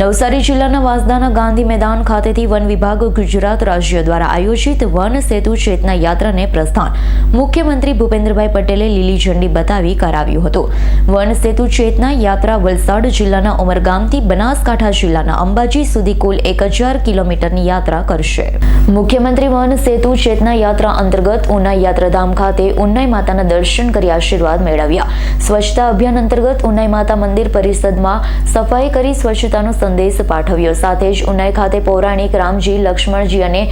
નવસારી જિલ્લાના વાંસદાના ગાંધી મેદાન ખાતેથી વન વિભાગ ગુજરાત રાજ્ય દ્વારા આયોજિત વન સેતુ ચેતના યાત્રાને પ્રસ્થાન મુખ્યમંત્રી ભૂપેન્દ્રભાઈ પટેલે લીલી ઝંડી બતાવી કરાવ્યું હતું. વન સેતુ ચેતના યાત્રા વલસાડ જિલ્લાના ઉમરગામથી બનાસકાંઠા જિલ્લાના અંબાજી સુધી કુલ એક હજાર કિલોમીટરની યાત્રા કરશે. મુખ્યમંત્રી વન સેતુ ચેતના યાત્રા અંતર્ગત ઉનાઈ યાત્રાધામ ખાતે ઉનાઈ માતાના દર્શન કરી આશીર્વાદ મેળવ્યા. સ્વચ્છતા અભિયાન અંતર્ગત ઉનાઈ માતા મંદિર પરિષદમાં સફાઈ કરી સ્વચ્છતાનો સંદેશ પાઠવ્યો. સાથે જ ઉનાઈ ખાતે પૌરાણિક રામજી, લક્ષ્મણજી અને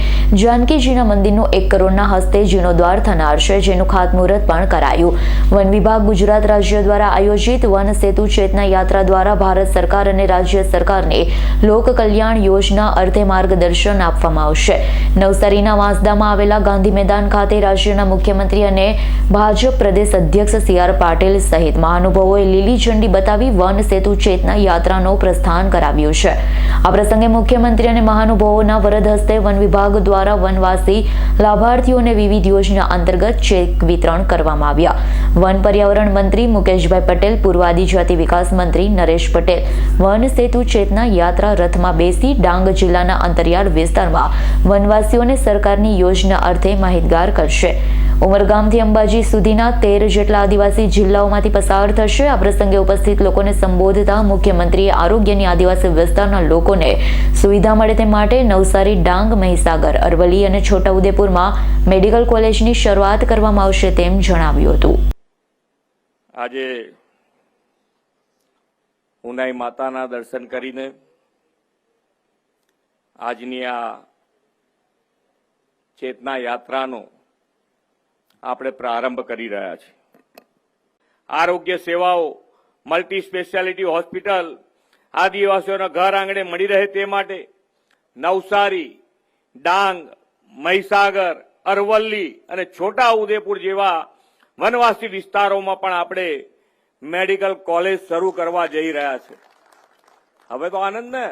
જાનકીજીના મંદિરનું એક કરોડના હસ્તે જીર્ણોદ્વાર થનાર છે, જેનું ખાતમુહૂર્ત પણ કરાયું. વન વિભાગ ગુજરાત રાજ્ય દ્વારા આયોજિત વન સેતુ ચેતના યાત્રા દ્વારા ભારત સરકાર અને રાજ્ય સરકારને લોક કલ્યાણ યોજના અર્થે માર્ગદર્શન આપવામાં આવશે. નવસારીના વાંસદામાં આવેલા ગાંધી મેદાન ખાતે રાજ્યના મુખ્યમંત્રી અને ભાજપ પ્રદેશ અધ્યક્ષ સી આર પાટીલ સહિત મહાનુભાવોએ લીલી ઝંડી બતાવી વન સેતુ ચેતના યાત્રાનો પ્રસ્થાન કરાવ્યું. છે. આ પ્રસંગે મુખ્યમંત્રી અને મહાનુભાવોના વરદ હસ્તે વન વિભાગ દ્વારા વનવાસી લાભાર્થીઓને વિવિધ યોજના અંતર્ગત ચેક વિતરણ કરવામાં આવ્યા. વન પર્યાવરણ મંત્રી મુકેશભાઈ પટેલ પૂર્વ આદિજાતિ વિકાસ મંત્રી નરેશ પટેલ, વન સેતુ ચેતના યાત્રા રથમાં બેસી ડાંગ જિલ્લાના અંતરિયાળ વિસ્તારમાં વનવાસીઓને સરકારની યોજના અર્થે માહિતગાર કરશે. ઉમરગામથી અંબાજી સુધીના તેર જેટલા આદિવાસી જિલ્લાઓમાંથી પસાર થશે. આ પ્રસંગે ઉપસ્થિત લોકોને સંબોધતા મુખ્યમંત્રીએ આરોગ્યની આદિવાસી વિસ્તારના લોકોને સુવિધા મળે તે માટે નવસારી, ડાંગ, મહીસાગર, અરવલ્લી અને છોટાઉદેપુરમાં મેડિકલ કોલેજની શરૂઆત કરવામાં આવશે તેમ જણાવ્યું હતું. આજે ઉનાઈ માતાના દર્શન કરીને આજની આ ચેતના યાત્રાનો આપણે પ્રારંભ કરી રહ્યા છીએ. આરોગ્ય સેવાઓ મલ્ટી સ્પેશિયાલિટી હોસ્પિટલ આદિવાસીઓના ઘર આંગણે મળી રહે તે માટે નવસારી, ડાંગ, મહીસાગર, અરવલ્લી અને છોટા ઉદેપુર જેવા વનવાસી વિસ્તારોમાં પણ આપણે મેડિકલ કોલેજ શરૂ કરવા જઈ રહ્યા છે. હવે તો આનંદ ને?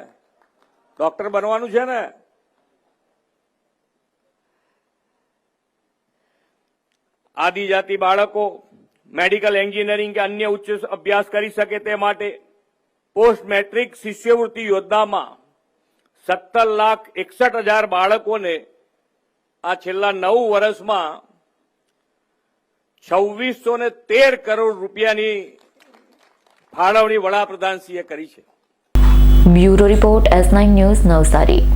ડોક્ટર બનવાનું છે ને? આદિજાતિ બાળકો મેડિકલ એન્જિનિયરિંગ કે અન્ય ઉચ્ચ અભ્યાસ કરી શકે તે માટે પોસ્ટ મેટ્રિક શિષ્યવૃત્તિ યોજનામાં સત્તર લાખ એકસઠ હજાર બાળકોને આ છેલ્લા નવ વર્ષમાં છવ્વીસો તેર કરોડ રૂપિયાની ફાળવણી વડાપ્રધાનશ્રીએ કરી છે. Bureau report S news Navsari.